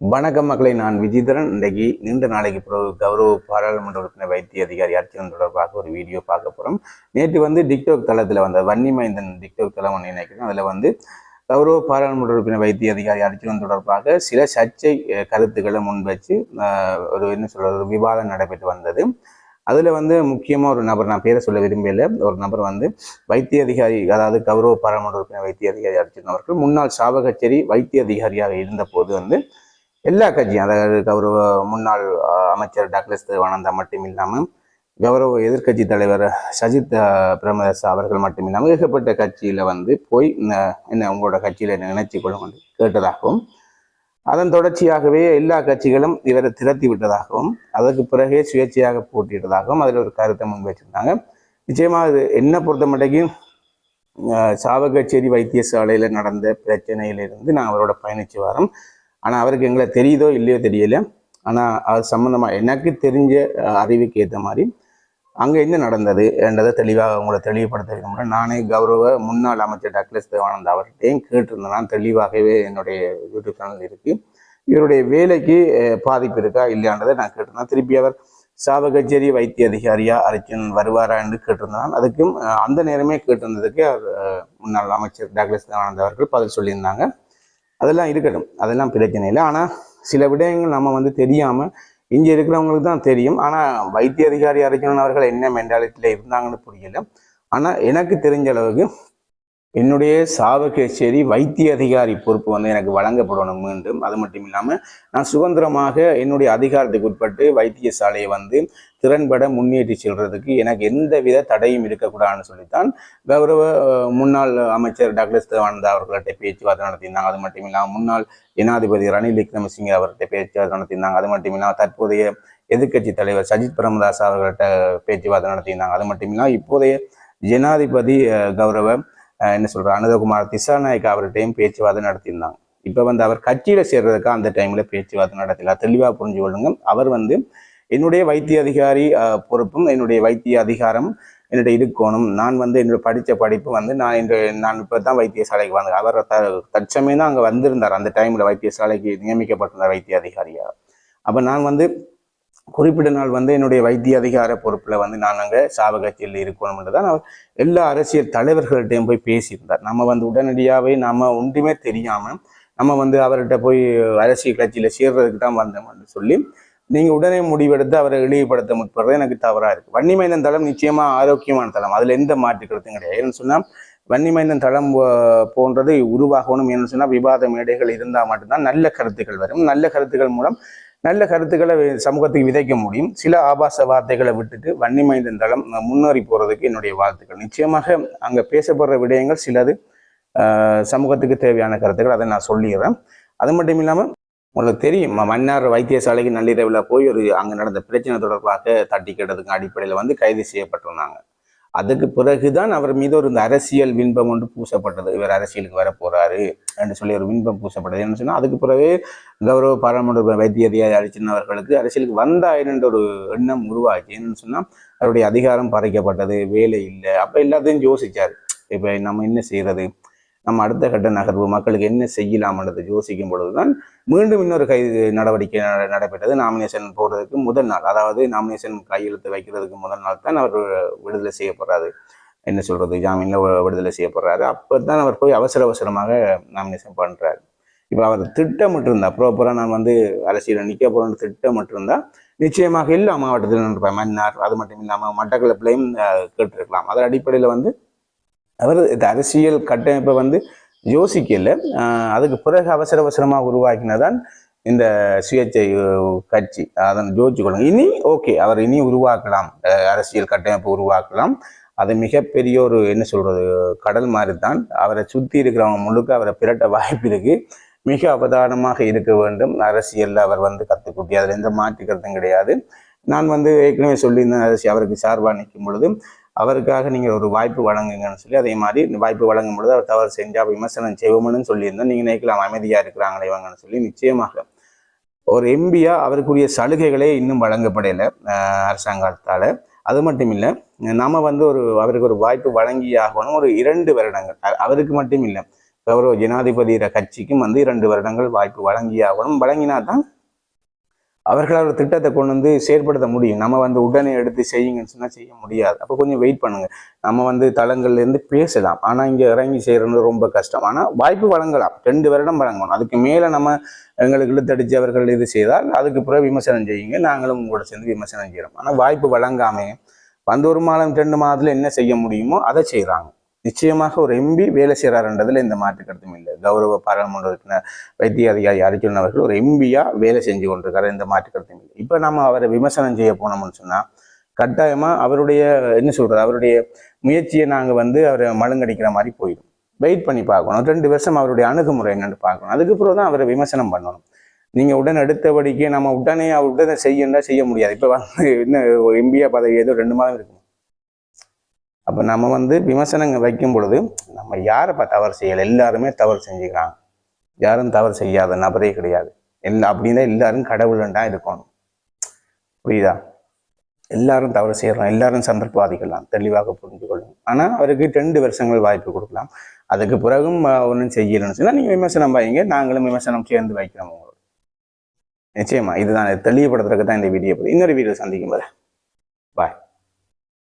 வணக்கம் மக்களை நான் விஜிதரன். இன்றைக்கு நீண்ட நாளைக்கு பிறகு கௌரவ பாராளுமன்ற உறுப்பினர் வைத்திய அதிகாரி அர்ச்சனன் தொடர்பாக ஒரு வீடியோ பார்க்க போகிறோம் நேற்று வந்து டிக்டாக் தளத்தில் வந்த வன்னி மைந்தன் டிக்டாக் தளம் ஒன்று நினைக்கிறேன் அதில் வந்து கௌரவ பாராளுமன்ற உறுப்பினர் வைத்திய அதிகாரி அர்ச்சனன் தொடர்பாக சில சர்ச்சை கருத்துக்களை முன்வச்சு ஒரு என்ன சொல்றது ஒரு விவாதம் நடைபெற்று வந்தது. அதில் வந்து முக்கியமாக ஒரு நபர் நான் பேரை சொல்ல விரும்பல ஒரு நபர் வந்து வைத்திய அதிகாரி அதாவது கௌரவ பாராளுமன்ற உறுப்பினர் வைத்திய அதிகாரி அர்ச்சன் அவர்கள் முன்னாள் சாவகச்சேரி வைத்திய அதிகாரியாக இருந்தபோது வந்து எல்லா கட்சியும் அதாவது கௌரவ முன்னாள் அமைச்சர் டாக்டர் தேவானந்தா மட்டும் இல்லாமல் கௌரவ எதிர்க்கட்சி தலைவர் சஜித் அஹ், பிரேமதாஸ் அவர்கள் மட்டும் இல்லாமல் ஏகப்பட்ட கட்சியில் வந்து போய் என்ன உங்களோட கட்சியில் என்ன நினைச்சு கொள்ளும் கேட்டதாகவும் அதன் தொடர்ச்சியாகவே எல்லா கட்சிகளும் இவரை திரத்தி விட்டதாகவும் அதற்கு பிறகே சுயேட்சையாக போட்டியிட்டதாகவும் அதில் ஒரு கருத்தை முன்வைச்சிருந்தாங்க நிச்சயமாக அது என்ன பொறுத்த மட்டைக்கும் சாவகச்சேரி வைத்தியசாலையில் நடந்த பிரச்சனையிலிருந்து நான் அவரோட பயணிச்சு வரோம். ஆனால் அவருக்கு எங்களை தெரியுதோ இல்லையோ தெரியல. ஆனால் அது சம்மந்தமாக எனக்கு தெரிஞ்ச அறிவுக்கு ஏற்ற மாதிரி அங்கே என்ன நடந்தது என்றதை தெளிவாக உங்களை தெளிவுபடுத்த விரும்புகிறேன் நானே கௌரவ முன்னாள் அமைச்சர் டக்ளஸ் தேவானந்த் அவர்கிட்டையும் கேட்டிருந்தேன். நான் தெளிவாகவே என்னுடைய யூடியூப் சேனல் இருக்குது இவருடைய வேலைக்கு பாதிப்பு இருக்கா இல்லையான்றதை நான் கேட்டிருந்தேன். திருப்பி அவர் சாவகச்சேரி வைத்திய அதிகாரியா அர்ச்சன் வருவாரா என்று கேட்டிருந்தான். அதுக்கும் அந்த நேரமே கேட்டிருந்ததுக்கு அவர் முன்னாள் அமைச்சர் டாக்டர் தேவானந்த் அவர்கள் பதில் சொல்லியிருந்தாங்க. அதெல்லாம் இருக்கட்டும். அதெல்லாம் பிரச்சனை இல்லை. ஆனால் சில விடயங்கள் நம்ம வந்து தெரியாமல் இங்கே இருக்கிறவங்களுக்கு தான் தெரியும். ஆனால் வைத்திய அதிகாரி அர்ஜுனன் அவர்கள் என்ன மென்டாலிட்டியில் இருந்தாங்கன்னு புரியல. ஆனால் எனக்கு தெரிஞ்ச அளவுக்கு என்னுடைய சாவகச்சேரி வைத்திய அதிகாரி பொறுப்பு வந்து எனக்கு வழங்கப்படணும் மீண்டும். அது மட்டும் இல்லாமல் நான் சுதந்திரமாக என்னுடைய அதிகாரத்துக்கு உட்பட்டு வைத்தியசாலையை வந்து திறன்பட முன்னேற்றி செல்றதுக்கு எனக்கு எந்த வித தடையும் இருக்கக்கூடாதுன்னு சொல்லித்தான் கௌரவ முன்னாள் அமைச்சர் டாக்டர் தேவானந்தா அவர்கள்ட்ட பேச்சுவார்த்தை நடத்தியிருந்தாங்க. அது மட்டும் இல்லாமல் முன்னாள் ஜனாதிபதி ரணில் விக்ரமசிங்கே அவர்கிட்ட பேச்சுவார்த்தை நடத்தியிருந்தாங்க. அது மட்டும் இல்லாமல் தற்போதைய எதிர்க்கட்சி தலைவர் சஜித் பிரேமதாஸ் அவர்கள்ட்ட பேச்சுவார்த்தை நடத்தியிருந்தாங்க. அது மட்டும் இல்லாமல் இப்போதைய ஜனாதிபதி கௌரவ என்ன சொல்ற அனந்தகுமார் திசாநாயக் அவர்கிட்டையும் பேச்சுவார்த்தை நடத்தியிருந்தாங்க. இப்போ வந்து அவர் கட்சியில சேர்றதுக்கு அந்த டைம்ல பேச்சுவார்த்தை நடத்தல. தெளிவாக புரிஞ்சு கொள்ளுங்க. அவர் வந்து என்னுடைய வைத்திய அதிகாரி பொறுப்பும் என்னுடைய வைத்திய அதிகாரம் என்னுடைய இருக்கணும் நான் வந்து என்னுடைய படித்த படிப்பு வந்து நான் இன்று நான் இப்போ தான் வைத்தியசாலைக்கு வந்தேன் அவர் த தற்சமயம் தான் அங்கே வந்திருந்தார். அந்த டைமில் வைத்தியசாலைக்கு நியமிக்கப்பட்டிருந்தார் வைத்திய அதிகாரியாக அப்போ நான் வந்து குறிப்பிட்ட நாள் வந்து என்னுடைய வைத்திய அதிகார பொறுப்பில் வந்து நான் அங்கே சாவகத்தில் இருக்கணும்னு தான் அவர் எல்லா அரசியல் தலைவர்கள்ட்டையும் போய் பேசியிருந்தார். நம்ம வந்து உடனடியாகவே நம்ம ஒன்றுமே தெரியாமல் நம்ம வந்து அவர்கிட்ட போய் அரசியல் கட்சியில் சேர்றதுக்கு தான் வந்தோம்னு சொல்லி நீங்கள் உடனே முடிவெடுத்து அவரை இழிவுபடுத்த முற்படுறது எனக்கு தவறாக இருக்குது வன்னிமைந்தன் தளம் நிச்சயமாக ஆரோக்கியமான தளம். அதில் எந்த மாற்று கருத்தும் கிடையாது. ஏன்னு சொன்னால் வன்னிமைந்தன் தளம் போன்றது உருவாகணும் ஏன்னு சொன்னால் விவாத மேடைகள் இருந்தால் மட்டும்தான் நல்ல கருத்துக்கள் வரும். நல்ல கருத்துக்கள் மூலம் நல்ல கருத்துக்களை சமூகத்துக்கு விதைக்க முடியும். சில ஆபாச வார்த்தைகளை விட்டுட்டு வன்னிமைந்தன் தளம் முன்னேறி போகிறதுக்கு என்னுடைய வாழ்த்துக்கள். நிச்சயமாக அங்கே பேசப்படுற விடயங்கள் சிலது சமூகத்துக்கு தேவையான கருத்துக்கள் அதை நான் சொல்லிடுறேன். அது மட்டும் இல்லாமல் உங்களுக்கு தெரியும் ம- மன்னார் வைத்தியசாலைக்கு நள்ளிரவில் போய் ஒரு அங்கே நடந்த பிரச்சனை தொடர்பாக தட்டி கேட்டதுக்கு அடிப்படையில் வந்து கைது செய்யப்பட்டிருந்தாங்க. அதுக்கு பிறகுதான் அவர் மீது ஒரு இந்த அரசியல் விண்பம் ஒன்று பூசப்பட்டது. இவர் அரசியலுக்கு வர போறாரு என்று சொல்லி ஒரு விண்பம் பூசப்பட்டது என்ன சொன்னால் அதுக்கு பிறகு கௌரவ பாராளுமன்ற வைத்திய அதிகாரி அளிச்சின் அரசியலுக்கு அரசியலுக்கு வந்தாயிரன்ற ஒரு எண்ணம் உருவாச்சு என்னன்னு சொன்னால் அவருடைய அதிகாரம் பறிக்கப்பட்டது வேலை இல்லை. அப்போ எல்லாத்தையும் யோசிச்சார். இப்போ நம்ம என்ன செய்யறது நம்ம அடுத்த கட்ட நகர்வு மக்களுக்கு என்ன செய்யலாம்ன்றதை யோசிக்கும் பொழுதுதான் மீண்டும் இன்னொரு கைது நடவடிக்கை நடைபெற்றது. நாமினேஷன் போடுறதுக்கு முதல் நாள். அதாவது நாமினேஷன் கையெழுத்து வைக்கிறதுக்கு முதல் நாள் தான் அவர் விடுதலை செய்யப்படுறாரு என்ன சொல்றது? ஜாமீன்ல விடுதலை செய்யப்படுறாரு அப்போ தான் அவர் போய் அவசர அவசரமாக நாமினேஷன் பண்றாரு. இப்போ அவர் திட்டமிட்டு இருந்தா ப்ராப்பராக நான் வந்து அரசியலில் நிற்க போறேன்னு திட்டமிட்டு இருந்தா நிச்சயமாக எல்லா மாவட்டத்திலும் இருப்பேன் மன்னார் அது மட்டும் இல்லாமல் மட்டக்களப்பிலையும் கேட்டிருக்கலாம். அதன் அடிப்படையில் வந்து அவர் இந்த அரசியல் கட்டமைப்பை வந்து யோசிக்கல. அதுக்கு பிறகு அவசர அவசரமாக உருவாக்கினதான் இந்த சுயேட்சை கட்சி. அதன் யோசிச்சுக்கொள்ளுங்க இனி ஓகே அவர் இனி உருவாக்கலாம். அரசியல் கட்டமைப்பு உருவாக்கலாம். அது மிகப்பெரிய ஒரு என்ன சொல்றது கடல் மாதிரி தான் அவரை சுற்றி இருக்கிறவங்க முழுக்க அவரை பிரட்ட வாய்ப்பு இருக்கு. மிக அவதானமாக இருக்க வேண்டும். அரசியலில் அவர் வந்து கற்றுக்குட்டி அதில் எந்த மாற்றிக்கிறதும் கிடையாது. நான் வந்து ஏற்கனவே சொல்லியிருந்தேன் அரசியல் அவருக்கு சார்பாக நிற்கும் பொழுது அவருக்காக நீங்கள் ஒரு வாய்ப்பு வழங்குங்கன்னு சொல்லி அதே மாதிரி இந்த வாய்ப்பு வழங்கும் பொழுது அவர் தவறு செஞ்சால் விமர்சனம் செய்வோம்னு சொல்லியிருந்தோம் நீங்கள் நினைக்கலாம் அமைதியாக இருக்கிறாங்களே இவங்கன்னு சொல்லி நிச்சயமாக. ஒரு எம்பியா அவருக்குரிய சலுகைகளே இன்னும் வழங்கப்படலை அரசாங்கத்தால். அது மட்டும் இல்லை நம்ம வந்து ஒரு அவருக்கு ஒரு வாய்ப்பு வழங்கி ஆகணும் ஒரு இரண்டு வருடங்கள். அவருக்கு மட்டும் இல்லை கௌரவ ஜனாதிபதியிற கட்சிக்கும் வந்து இரண்டு வருடங்கள் வாய்ப்பு வழங்கியாகணும் வழங்கினா தான் அவர்களால் ஒரு திட்டத்தை கொண்டு வந்து செயற்படுத்த முடியும். நம்ம வந்து உடனே எடுத்து செய்யுங்கன்னு சொன்னால் செய்ய முடியாது. அப்போ கொஞ்சம் வெயிட் பண்ணுங்க. நம்ம வந்து தளங்கள்லேருந்து பேசலாம். ஆனால் இங்கே இறங்கி செய்கிறது ரொம்ப கஷ்டம். ஆனால் வாய்ப்பு வழங்கலாம். ரெண்டு வருடம் வழங்கணும். அதுக்கு மேலே நம்ம எங்களுக்கு இழுத்தடிச்சு அவர்கள் இது செய்தால் அதுக்கு பிறகு விமர்சனம் செய்யுங்க. நாங்களும் உங்களோட சேர்ந்து விமர்சனம் செய்கிறோம் ஆனால் வாய்ப்பு வழங்காம வந்து ஒரு மாதம் ரெண்டு மாதத்தில் என்ன செய்ய முடியுமோ அதை செய்கிறாங்க நிச்சயமாக ஒரு எம்பி வேலை செய்கிறாருன்றதுல எந்த மாற்று கருத்தும் இல்லை. கௌரவ பாராளுமன்ற உறுப்பினர் வைத்திய அதிகாரி அர்ஜுன் அவர்கள் ஒரு எம்பியா வேலை செஞ்சு கொண்டிருக்காரு எந்த மாற்று கருத்தும் இல்லை. இப்போ நம்ம அவரை விமர்சனம் செய்ய போனோம்னு சொன்னால் கட்டாயமாக அவருடைய என்ன சொல்றது அவருடைய முயற்சியை நாங்கள் வந்து அவரை மழுங்கடிக்கிற மாதிரி போயிடும். வெயிட் பண்ணி பார்க்கணும். ரெண்டு வருஷம் அவருடைய அணுகுமுறை என்னன்னு பார்க்கணும். அதுக்கப்புறம் தான் அவரை விமர்சனம் பண்ணணும். நீங்கள் உடனே எடுத்தபடிக்கு நம்ம உடனே அவர் உடனே செய்யணும்னா செய்ய முடியாது. இப்போ வந்து என்ன எம்பியா பதவி ஏதோ ரெண்டு மாதம் இருக்கும்? அப்போ நம்ம வந்து விமர்சனங்கள் வைக்கும் பொழுது நம்ம யாரை தவறு செய்யலை? எல்லாருமே தவறு செஞ்சுக்கிறாங்க. யாரும் தவறு செய்யாத நபரே கிடையாது. எல்லா அப்படின்னா எல்லாரும் கடவுள்டா இருக்கணும். புரியுதா? எல்லாரும் தவறு செய்யலாம். எல்லாரும் சந்தர்ப்பவாதிகள் தான் தெளிவாக புரிஞ்சு கொள்ளும் ஆனால் அவருக்கு ரெண்டு வருஷங்கள் வாய்ப்பு கொடுக்கலாம். அதுக்கு பிறகும் ஒன்றும் செய்யலன்னு சொன்னால் நீங்கள் விமர்சனம் வைங்க. நாங்களும் விமர்சனம் சேர்ந்து வைக்கிறோம் உங்களோட. நிச்சயமா இதுதான். தெளிவுபடுத்துறதுக்கு தான் இந்த வீடியோ இன்னொரு வீடியோ சந்திக்கும் போது பாய்